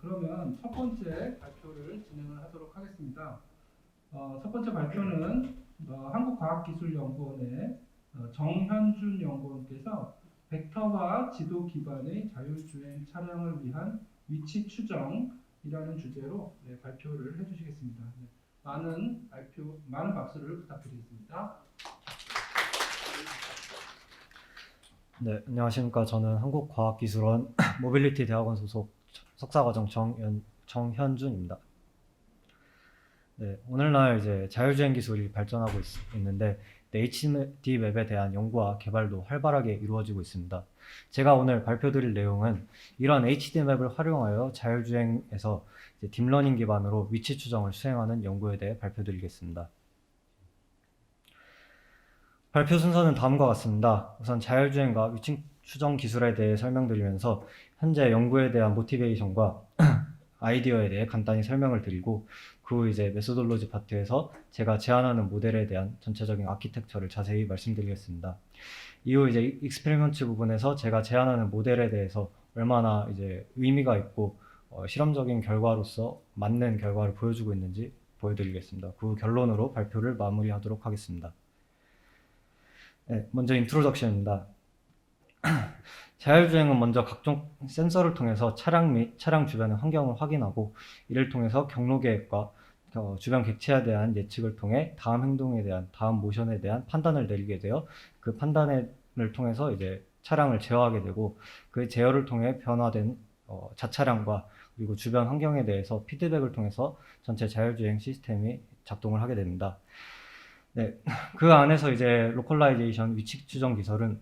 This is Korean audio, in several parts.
그러면 첫 번째 발표를 진행을 하도록 하겠습니다. 어, 첫 번째 발표는 어, 한국과학기술연구원의 어, 정현준 연구원께서 벡터와 지도 기반의 자율주행 차량을 위한 위치 추정이라는 주제로 네, 발표를 해주시겠습니다. 네, 많은 발표, 많은 박수를 부탁드리겠습니다. 네, 안녕하십니까. 저는 한국과학기술원 모빌리티 대학원 소속 석사과정 정연, 정현준입니다. 네, 오늘날 이제 자율주행 기술이 발전하고 있, 있는데 네, HD 맵에 대한 연구와 개발도 활발하게 이루어지고 있습니다. 제가 오늘 발표드릴 내용은 이런 HD 맵을 활용하여 자율주행에서 딥러닝 기반으로 위치 추정을 수행하는 연구에 대해 발표드리겠습니다. 발표 순서는 다음과 같습니다. 우선 자율주행과 위치 추정 기술에 대해 설명드리면서 현재 연구에 대한 모티베이션과 아이디어에 대해 간단히 설명을 드리고 그 후 이제 메소돌로지 파트에서 제가 제안하는 모델에 대한 전체적인 아키텍처를 자세히 말씀드리겠습니다. 이후 이제 익스페리먼트 부분에서 제가 제안하는 모델에 대해서 얼마나 이제 의미가 있고 어, 실험적인 결과로서 맞는 결과를 보여주고 있는지 보여드리겠습니다. 그 결론으로 발표를 마무리하도록 하겠습니다. 네, 먼저 인트로덕션입니다. 자율주행은 먼저 각종 센서를 통해서 차량 및 차량 주변의 환경을 확인하고 이를 통해서 경로 계획과 어, 주변 객체에 대한 예측을 통해 다음 행동에 대한 다음 모션에 대한 판단을 내리게 되어 그 판단을 통해서 이제 차량을 제어하게 되고 그 제어를 통해 변화된 어, 자차량과 그리고 주변 환경에 대해서 피드백을 통해서 전체 자율주행 시스템이 작동을 하게 됩니다. 네, 그 안에서 이제 로컬라이제이션 위치 추정 기술은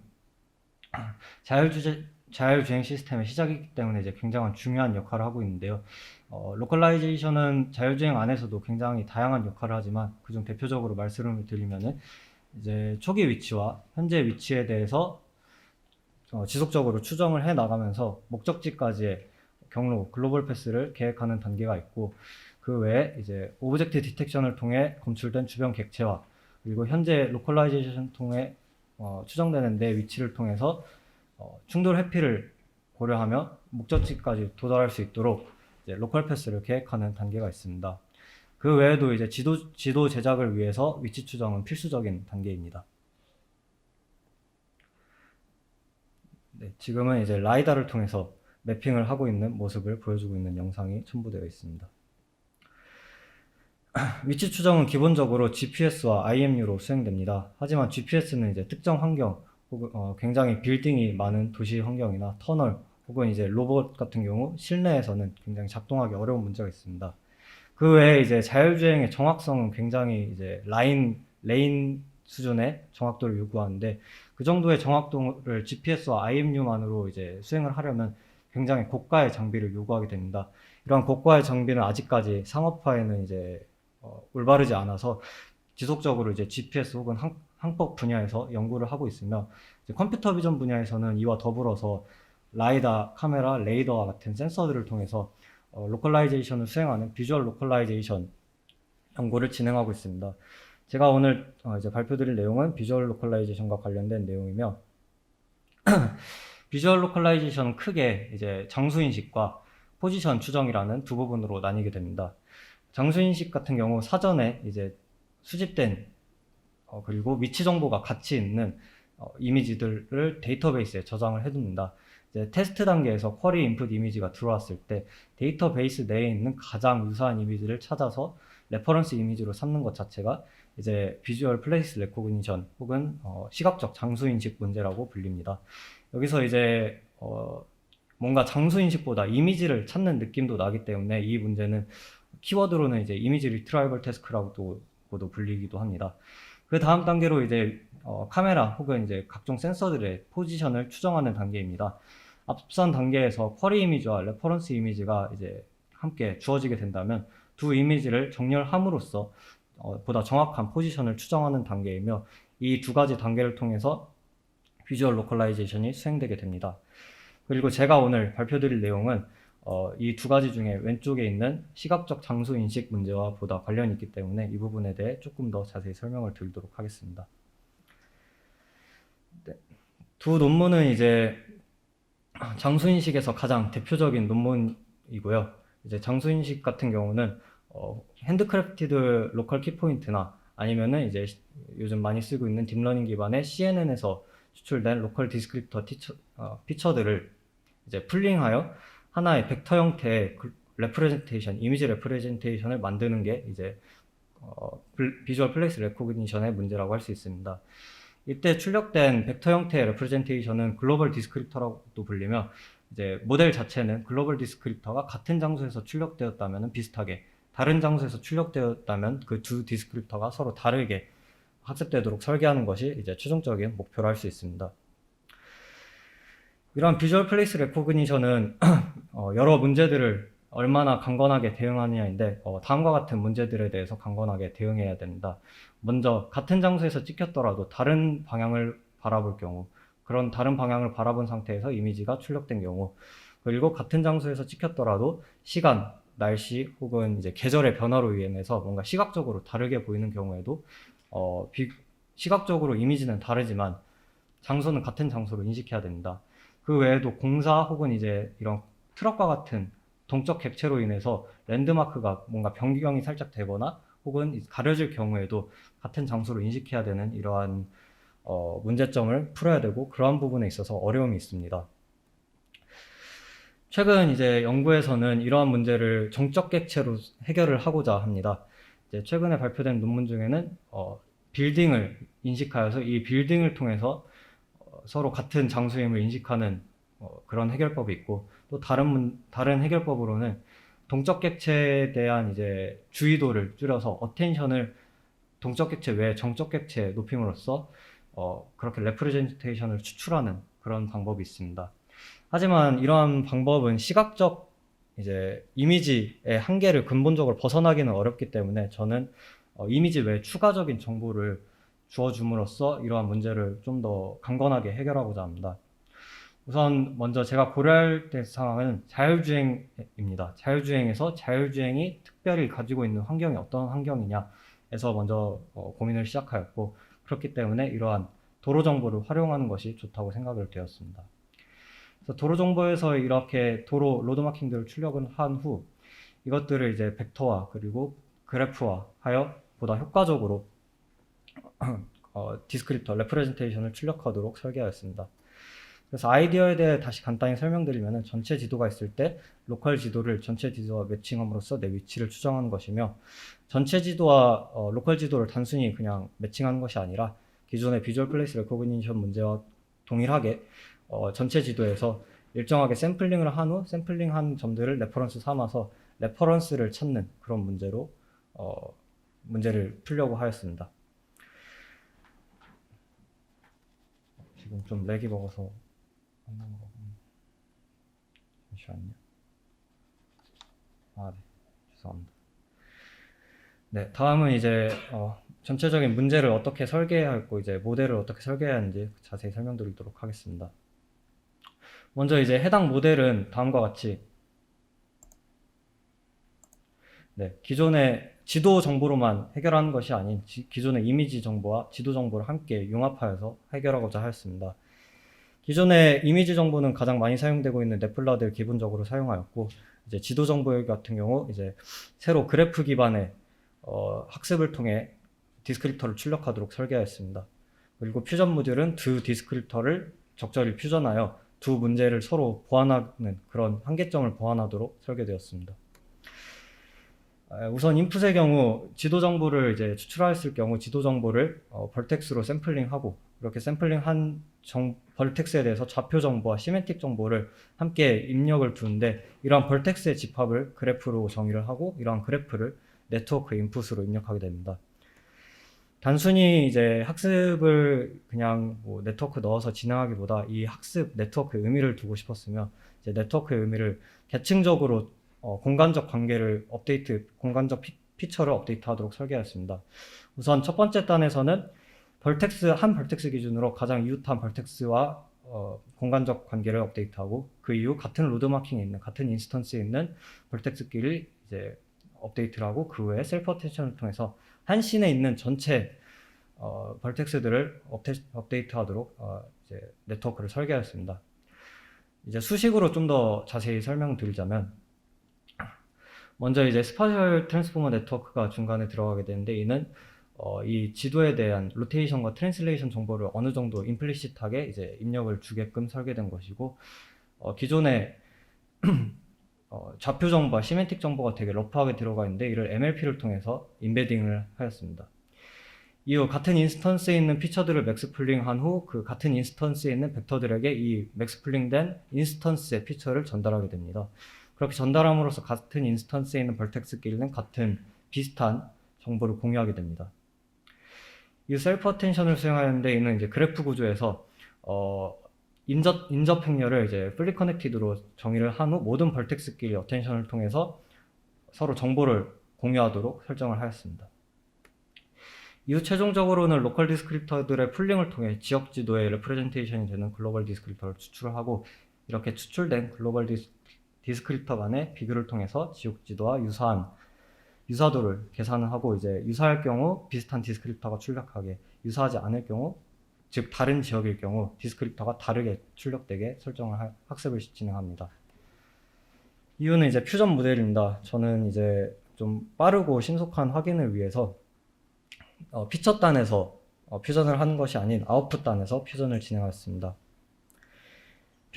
자율주제, 자율주행 시스템의 시작이기 때문에 이제 굉장한 중요한 역할을 하고 있는데요. 어, 로컬라이제이션은 자율주행 안에서도 굉장히 다양한 역할을 하지만 그중 대표적으로 말씀을 드리면은 이제 초기 위치와 현재 위치에 대해서 어, 지속적으로 추정을 해 나가면서 목적지까지의 경로 글로벌 패스를 계획하는 단계가 있고 그 외에 이제 오브젝트 디텍션을 통해 검출된 주변 객체와 그리고 현재 로컬라이제이션 통해 어, 추정되는 내 위치를 통해서 어, 충돌 회피를 고려하며 목적지까지 도달할 수 있도록 로컬 패스를 계획하는 단계가 있습니다. 그 외에도 이제 지도, 지도 제작을 위해서 위치 추정은 필수적인 단계입니다. 네, 지금은 이제 라이다를 통해서 매핑을 하고 있는 모습을 보여주고 있는 영상이 첨부되어 있습니다. 위치 추정은 기본적으로 GPS와 IMU로 수행됩니다. 하지만 GPS는 이제 특정 환경 혹은 어, 굉장히 빌딩이 많은 도시 환경이나 터널 혹은 이제 로봇 같은 경우 실내에서는 굉장히 작동하기 어려운 문제가 있습니다. 그 외에 이제 자율주행의 정확성은 굉장히 이제 라인 레인 수준의 정확도를 요구하는데 그 정도의 정확도를 GPS와 IMU만으로 이제 수행을 하려면 굉장히 고가의 장비를 요구하게 됩니다. 이러한 고가의 장비는 아직까지 상업화에는 이제 어, 올바르지 않아서 지속적으로 이제 GPS 혹은 항, 항법 분야에서 연구를 하고 있으며 컴퓨터 비전 분야에서는 이와 더불어서 라이다, 카메라, 레이더와 같은 센서들을 통해서 어, 로컬라이제이션을 수행하는 비주얼 로컬라이제이션 연구를 진행하고 있습니다. 제가 오늘 어, 이제 발표드릴 내용은 비주얼 로컬라이제이션과 관련된 내용이며 비주얼 로컬라이제이션은 크게 이제 장수 인식과 포지션 추정이라는 두 부분으로 나뉘게 됩니다. 장수 인식 같은 경우 사전에 이제 수집된 어, 그리고 위치 정보가 같이 있는 어, 이미지들을 데이터베이스에 저장을 해둡니다. 이제 테스트 단계에서 쿼리 인풋 이미지가 들어왔을 때 데이터베이스 내에 있는 가장 유사한 이미지를 찾아서 레퍼런스 이미지로 삼는 것 자체가 이제 비주얼 플레이스 레코그니션 혹은 어, 시각적 장수 인식 문제라고 불립니다. 여기서 이제 어, 뭔가 장수 인식보다 이미지를 찾는 느낌도 나기 때문에 이 문제는 키워드로는 이제 이미지 리트라이벌 태스크라고도 고도 불리기도 합니다. 그 다음 단계로 이제 어, 카메라 혹은 이제 각종 센서들의 포지션을 추정하는 단계입니다. 앞선 단계에서 쿼리 이미지와 레퍼런스 이미지가 이제 함께 주어지게 된다면 두 이미지를 정렬함으로써 어, 보다 정확한 포지션을 추정하는 단계이며 이 두 가지 단계를 통해서 비주얼 로컬라이제이션이 수행되게 됩니다. 그리고 제가 오늘 발표드릴 내용은 어, 이 두 가지 중에 왼쪽에 있는 시각적 장소 인식 문제와 보다 관련이 있기 때문에 이 부분에 대해 조금 더 자세히 설명을 드리도록 하겠습니다. 네. 두 논문은 이제 장소 인식에서 가장 대표적인 논문이고요. 이제 장수인식 같은 경우는 어, 핸드크래프티드 로컬 키포인트나 아니면은 이제 시- 요즘 많이 쓰고 있는 딥러닝 기반의 CNN에서 추출된 로컬 디스크립터 티처, 어, 피처들을 이제 풀링하여 하나의 벡터 형태의 그 레프레젠테이션, 이미지 레프레젠테이션을 만드는 게 이제 어, 블- 비주얼 플레이스 레코그니션의 문제라고 할 수 있습니다. 이때 출력된 벡터 형태의 레프레젠테이션은 글로벌 디스크립터라고도 불리며 이제 모델 자체는 글로벌 디스크립터가 같은 장소에서 출력되었다면 비슷하게 다른 장소에서 출력되었다면 그 두 디스크립터가 서로 다르게 학습되도록 설계하는 것이 이제 최종적인 목표로 할 수 있습니다. 이러한 비주얼 플레이스 레코그니션은 어, 여러 문제들을 얼마나 강건하게 대응하느냐인데 어, 다음과 같은 문제들에 대해서 강건하게 대응해야 됩니다. 먼저 같은 장소에서 찍혔더라도 다른 방향을 바라볼 경우 그런 다른 방향을 바라본 상태에서 이미지가 출력된 경우 그리고 같은 장소에서 찍혔더라도 시간, 날씨 혹은 이제 계절의 변화로 인해서 뭔가 시각적으로 다르게 보이는 경우에도 어, 비- 시각적으로 이미지는 다르지만 장소는 같은 장소로 인식해야 됩니다. 그 외에도 공사 혹은 이제 이런 트럭과 같은 동적 객체로 인해서 랜드마크가 뭔가 변경이 살짝 되거나 혹은 가려질 경우에도 같은 장소로 인식해야 되는 이러한 어, 문제점을 풀어야 되고 그러한 부분에 있어서 어려움이 있습니다. 최근 이제 연구에서는 이러한 문제를 정적 객체로 해결을 하고자 합니다. 최근에 발표된 논문 중에는 어, 빌딩을 인식하여서 이 빌딩을 통해서 어, 서로 같은 장소임을 인식하는 어, 그런 해결법이 있고 또 다른 문, 다른 해결법으로는 동적 객체에 대한 이제 주의도를 줄여서 어텐션을 동적 객체 외에 정적 객체에 높임으로써 어, 그렇게 레프레젠테이션을 추출하는 그런 방법이 있습니다. 하지만 이러한 방법은 시각적 이제 이미지의 한계를 근본적으로 벗어나기는 어렵기 때문에 저는 어, 이미지 외에 추가적인 정보를 주어줌으로써 이러한 문제를 좀 더 강건하게 해결하고자 합니다. 우선 먼저 제가 고려할 때 상황은 자율주행입니다. 자율주행에서 자율주행이 특별히 가지고 있는 환경이 어떤 환경이냐에서 먼저 어, 고민을 시작하였고 그렇기 때문에 이러한 도로 정보를 활용하는 것이 좋다고 생각을 되었습니다. 도로 정보에서 이렇게 도로 로드마킹들을 출력은 한후 이것들을 이제 벡터화 그리고 그래프화 하여 보다 효과적으로 어, 디스크립터 레프레젠테이션을 출력하도록 설계하였습니다. 그래서 아이디어에 대해 다시 간단히 설명드리면 전체 지도가 있을 때 로컬 지도를 전체 지도와 매칭함으로써 내 위치를 추정하는 것이며 전체 지도와 어, 로컬 지도를 단순히 그냥 매칭하는 것이 아니라 기존의 비주얼 플레이스 레코그니션 문제와 동일하게 어, 전체 지도에서 일정하게 샘플링을 한 후 샘플링한 점들을 레퍼런스 삼아서 레퍼런스를 찾는 그런 문제로 어, 문제를 풀려고 하였습니다. 지금 좀 렉이 먹어서 안 나온 거. 잠시만요. 아, 네. 죄송합니다. 네, 다음은 이제 어, 전체적인 문제를 어떻게 설계해야 하고 이제 모델을 어떻게 설계해야 하는지 자세히 설명드리도록 하겠습니다. 먼저 이제 해당 모델은 다음과 같이 네, 기존의 지도 정보로만 해결하는 것이 아닌 지- 기존의 이미지 정보와 지도 정보를 함께 융합하여서 해결하고자 하였습니다. 기존의 이미지 정보는 가장 많이 사용되고 있는 네플라를 기본적으로 사용하였고 이제 지도 정보 같은 경우 이제 새로 그래프 기반의 어, 학습을 통해 디스크립터를 출력하도록 설계하였습니다. 그리고 퓨전 모듈은 두 디스크립터를 적절히 퓨전하여 두 문제를 서로 보완하는 그런 한계점을 보완하도록 설계되었습니다. 아, 우선 인풋의 경우 지도 정보를 이제 추출하였을 경우 지도 정보를 어, 벌텍스로 샘플링하고 이렇게 샘플링한 정, 벌텍스에 대해서 좌표 정보와 시멘틱 정보를 함께 입력을 두는데 이러한 벌텍스의 집합을 그래프로 정의를 하고 이러한 그래프를 네트워크 인풋으로 입력하게 됩니다. 단순히 이제 학습을 그냥 뭐 네트워크 넣어서 진행하기보다 이 학습 네트워크의 의미를 두고 싶었으며 이제 네트워크의 의미를 계층적으로 어, 공간적 관계를 업데이트, 공간적 피, 피처를 업데이트하도록 설계하였습니다. 우선 첫 번째 단에서는 벌텍스 한 벌텍스 기준으로 가장 이웃한 벌텍스와 어, 공간적 관계를 업데이트하고 그 이후 같은 로드 마킹에 있는 같은 인스턴스에 있는 벌텍스끼리 이제 업데이트를 하고 그 외에 셀프 어텐션을 통해서 한 씬에 있는 전체 어, 벌텍스들을 업데, 업데이트하도록 어, 이제 네트워크를 설계하였습니다. 이제 수식으로 좀 더 자세히 설명드리자면 먼저 이제 스파셜 트랜스포머 네트워크가 중간에 들어가게 되는데 이는 어, 이 지도에 대한 로테이션과 트랜슬레이션 정보를 어느 정도 임플리시트하게 이제 입력을 주게끔 설계된 것이고 어, 기존에 어, 좌표 정보와 시멘틱 정보가 되게 러프하게 들어가 있는데 이를 MLP를 통해서 인베딩을 하였습니다. 이후 같은 인스턴스에 있는 피처들을 맥스플링한 후 그 같은 인스턴스에 있는 벡터들에게 이 맥스플링된 인스턴스의 피처를 전달하게 됩니다. 그렇게 전달함으로써 같은 인스턴스에 있는 벌텍스끼리는 같은 비슷한 정보를 공유하게 됩니다. 이 셀프 어텐션을 수행하는데 이는 이제 그래프 구조에서 어, 인접, 인접 행렬을 이제 풀리 커넥티드로 정의를 한 후 모든 벌텍스끼리 어텐션을 통해서 서로 정보를 공유하도록 설정을 하였습니다. 이후 최종적으로는 로컬 디스크립터들의 풀링을 통해 지역 지도의 레프레젠테이션이 되는 글로벌 디스크립터를 추출하고 이렇게 추출된 글로벌 디스, 디스크립터 간의 비교를 통해서 지역 지도와 유사한 유사도를 계산을 하고 이제 유사할 경우 비슷한 디스크립터가 출력하게 유사하지 않을 경우 즉 다른 지역일 경우 디스크립터가 다르게 출력되게 설정을 하- 학습을 진행합니다. 이유는 이제 퓨전 모델입니다. 저는 이제 좀 빠르고 신속한 확인을 위해서 어, 피처 단에서 어, 퓨전을 하는 것이 아닌 아웃풋 단에서 퓨전을 진행하였습니다.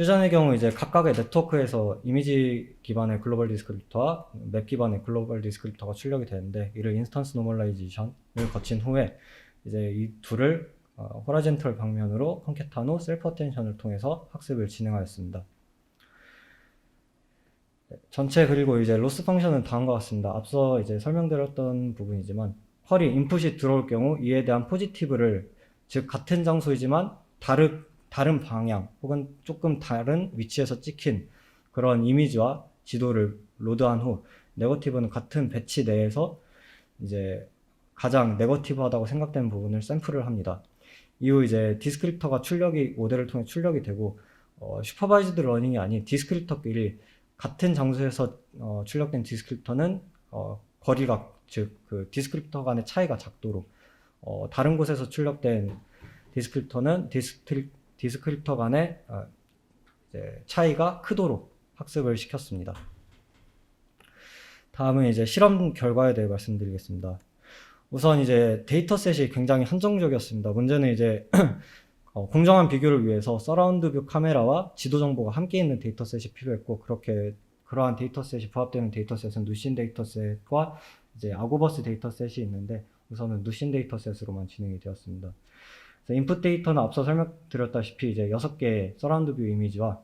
퓨전의 경우 이제 각각의 네트워크에서 이미지 기반의 글로벌 디스크립터와 맵 기반의 글로벌 디스크립터가 출력이 되는데 이를 인스턴스 노멀라이제이션을 거친 후에 이제 이 둘을 어, 호라젠털 방면으로 후 셀프 어텐션을 통해서 학습을 진행하였습니다. 네, 전체 그리고 이제 로스 펑션은 다음과 같습니다. 앞서 이제 설명드렸던 부분이지만 퀄이 인풋이 들어올 경우 이에 대한 포지티브를 즉 같은 장소이지만 다르, 다른 방향 혹은 조금 다른 위치에서 찍힌 그런 이미지와 지도를 로드한 후 네거티브는 같은 배치 내에서 이제 가장 네거티브하다고 생각되는 부분을 샘플을 합니다. 이후 이제 디스크립터가 출력이 모델을 통해 출력이 되고 어, 슈퍼바이즈드 러닝이 아닌 디스크립터끼리 같은 장소에서 어, 출력된 디스크립터는 어, 거리가 즉 그 디스크립터 간의 차이가 작도록 어, 다른 곳에서 출력된 디스크립터는 디스크립, 디스크립터 간의 어, 차이가 크도록 학습을 시켰습니다. 다음은 이제 실험 결과에 대해 말씀드리겠습니다. 우선 이제 데이터셋이 굉장히 한정적이었습니다. 문제는 이제 어, 공정한 비교를 위해서 서라운드 뷰 카메라와 지도 정보가 함께 있는 데이터셋이 필요했고 그렇게 그러한 데이터셋이 부합되는 데이터셋은 누신 데이터셋과 이제 아고버스 데이터셋이 있는데 우선은 누신 데이터셋으로만 진행이 되었습니다. 그래서 인풋 데이터는 앞서 설명드렸다시피 이제 6개의 서라운드 뷰 이미지와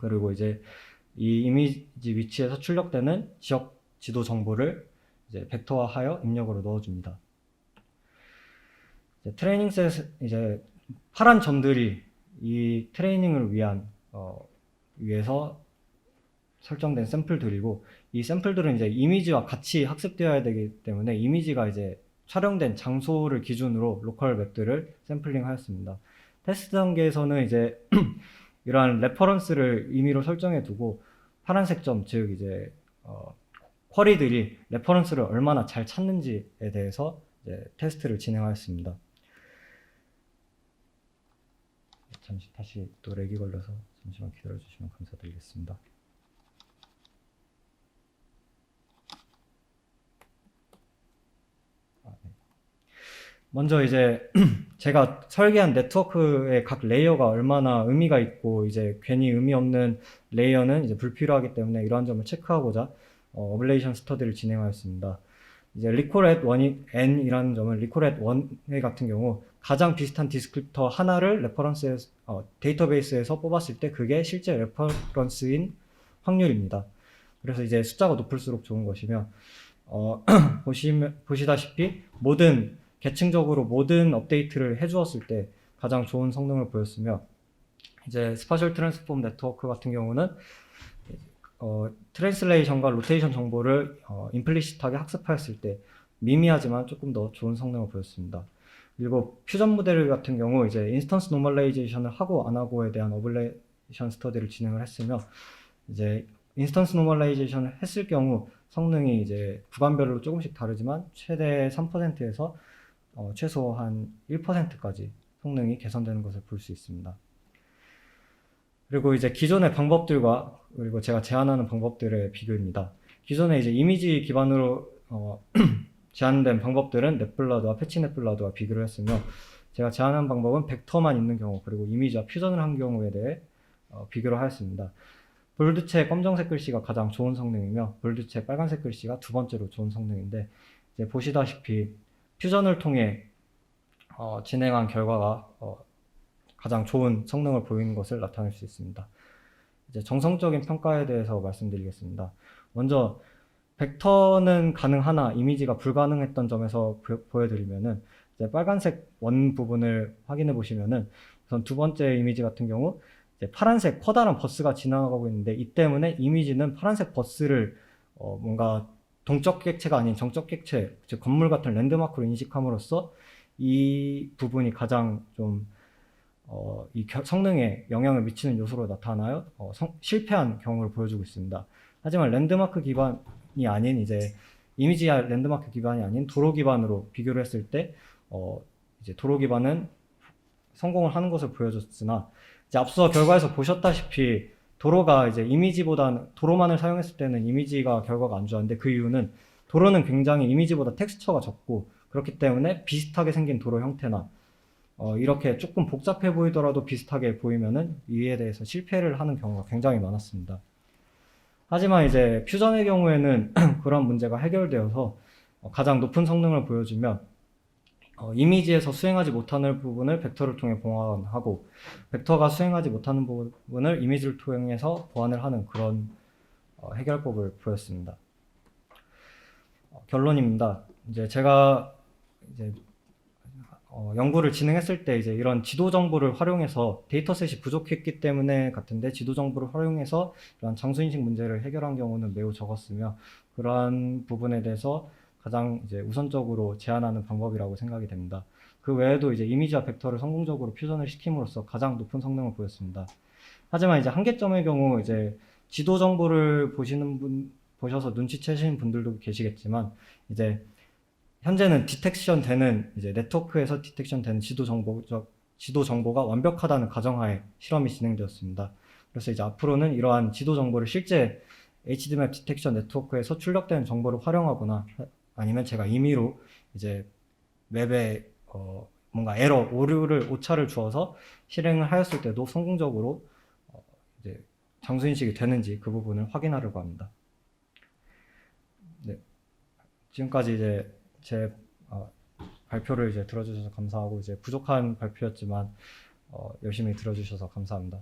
그리고 이제 이 이미지 위치에서 출력되는 지역 지도 정보를 이제 벡터화하여 입력으로 넣어줍니다. 이제 트레이닝 셋 이제 파란 점들이 이 트레이닝을 위한 어, 위해서 설정된 샘플들이고 이 샘플들은 이제 이미지와 같이 학습되어야 되기 때문에 이미지가 이제 촬영된 장소를 기준으로 로컬 맵들을 샘플링하였습니다. 테스트 단계에서는 이제 이러한 레퍼런스를 임의로 설정해 두고 파란색 점, 즉 이제 어, 쿼리들이 레퍼런스를 얼마나 잘 찾는지에 대해서 테스트를 진행하였습니다. 잠시 다시 또 렉이 걸려서 잠시만 기다려 주시면 감사드리겠습니다. 아, 네. 먼저 이제 제가 설계한 네트워크의 각 레이어가 얼마나 의미가 있고 이제 괜히 의미 없는 레이어는 이제 불필요하기 때문에 이러한 점을 체크하고자 어, 어블레이션 스터디를 진행하였습니다. 이제 리콜렛 원이 n이라는 점은 리콜렛 원의 같은 경우 가장 비슷한 디스크립터 하나를 레퍼런스 어, 데이터베이스에서 뽑았을 때 그게 실제 레퍼런스인 확률입니다. 그래서 이제 숫자가 높을수록 좋은 것이며 어, 보시면 보시다시피 모든 계층적으로 모든 업데이트를 해주었을 때 가장 좋은 성능을 보였으며 이제 스파셜 트랜스폼 네트워크 같은 경우는 어, 트랜슬레이션과 로테이션 정보를 어, 임플리시트하게 학습하였을 때 미미하지만 조금 더 좋은 성능을 보였습니다. 그리고 퓨전 모델 같은 경우 이제 인스턴스 노멀라이제이션을 하고 안 하고에 대한 어블레이션 스터디를 진행을 했으며 이제 인스턴스 노멀라이제이션을 했을 경우 성능이 이제 구간별로 조금씩 다르지만 최대 3%에서 어, 최소 한 1%까지 성능이 개선되는 것을 볼 수 있습니다. 그리고 이제 기존의 방법들과 그리고 제가 제안하는 방법들의 비교입니다. 기존에 이제 이미지 기반으로 어, 제한된 방법들은 넷블라드와 패치 넷블라드와 비교를 했으며 제가 제안한 방법은 벡터만 있는 경우 그리고 이미지와 퓨전을 한 경우에 대해 어, 비교를 하였습니다. 볼드체 검정색 글씨가 가장 좋은 성능이며 볼드체 빨간색 글씨가 두 번째로 좋은 성능인데 이제 보시다시피 퓨전을 통해 어, 진행한 결과가 어, 가장 좋은 성능을 보이는 것을 나타낼 수 있습니다. 이제 정성적인 평가에 대해서 말씀드리겠습니다. 먼저 벡터는 가능하나 이미지가 불가능했던 점에서 보- 보여드리면은 이제 빨간색 원 부분을 확인해 보시면은 우선 두 번째 이미지 같은 경우 이제 파란색 커다란 버스가 지나가고 있는데 이 때문에 이미지는 파란색 버스를 어, 뭔가 동적 객체가 아닌 정적 객체, 즉 건물 같은 랜드마크로 인식함으로써 이 부분이 가장 좀 어, 이 겨- 성능에 영향을 미치는 요소로 나타나요 어, 성- 실패한 경우를 보여주고 있습니다. 하지만 랜드마크 기반이 아닌 이제 이미지와 랜드마크 기반이 아닌 도로 기반으로 비교를 했을 때 어, 이제 도로 기반은 성공을 하는 것을 보여줬으나 이제 앞서 결과에서 보셨다시피 도로가 이제 이미지보다는 도로만을 사용했을 때는 이미지가 결과가 안 좋았는데 그 이유는 도로는 굉장히 이미지보다 텍스처가 적고 그렇기 때문에 비슷하게 생긴 도로 형태나 어, 이렇게 조금 복잡해 보이더라도 비슷하게 보이면은 이에 대해서 실패를 하는 경우가 굉장히 많았습니다. 하지만 이제 퓨전의 경우에는 그런 문제가 해결되어서 어, 가장 높은 성능을 보여주며 어, 이미지에서 수행하지 못하는 부분을 벡터를 통해 보완하고 벡터가 수행하지 못하는 부분을 이미지를 통해서 보완을 하는 그런 어, 해결법을 보였습니다. 어, 결론입니다. 이제 제가 이제 어, 연구를 진행했을 때 이제 이런 지도 정보를 활용해서 데이터셋이 부족했기 때문에 같은데 지도 정보를 활용해서 이런 장수 인식 문제를 해결한 경우는 매우 적었으며 그러한 부분에 대해서 가장 이제 우선적으로 제안하는 방법이라고 생각이 됩니다. 그 외에도 이제 이미지와 벡터를 성공적으로 퓨전을 시킴으로써 가장 높은 성능을 보였습니다. 하지만 이제 한계점의 경우 이제 지도 정보를 보시는 분 보셔서 눈치채시는 분들도 계시겠지만 이제 현재는 디텍션 되는 이제 네트워크에서 디텍션 되는 지도 정보적 지도 정보가 완벽하다는 가정하에 실험이 진행되었습니다. 그래서 이제 앞으로는 이러한 지도 정보를 실제 HDMap 디텍션 네트워크에서 출력되는 정보를 활용하거나 아니면 제가 임의로 이제 웹에 어 뭔가 에러 오류를 오차를 주어서 실행을 하였을 때도 성공적으로 어 이제 장수 인식이 되는지 그 부분을 확인하려고 합니다. 네. 지금까지 이제 제 어, 발표를 이제 들어주셔서 감사하고 이제 부족한 발표였지만 어, 열심히 들어주셔서 감사합니다.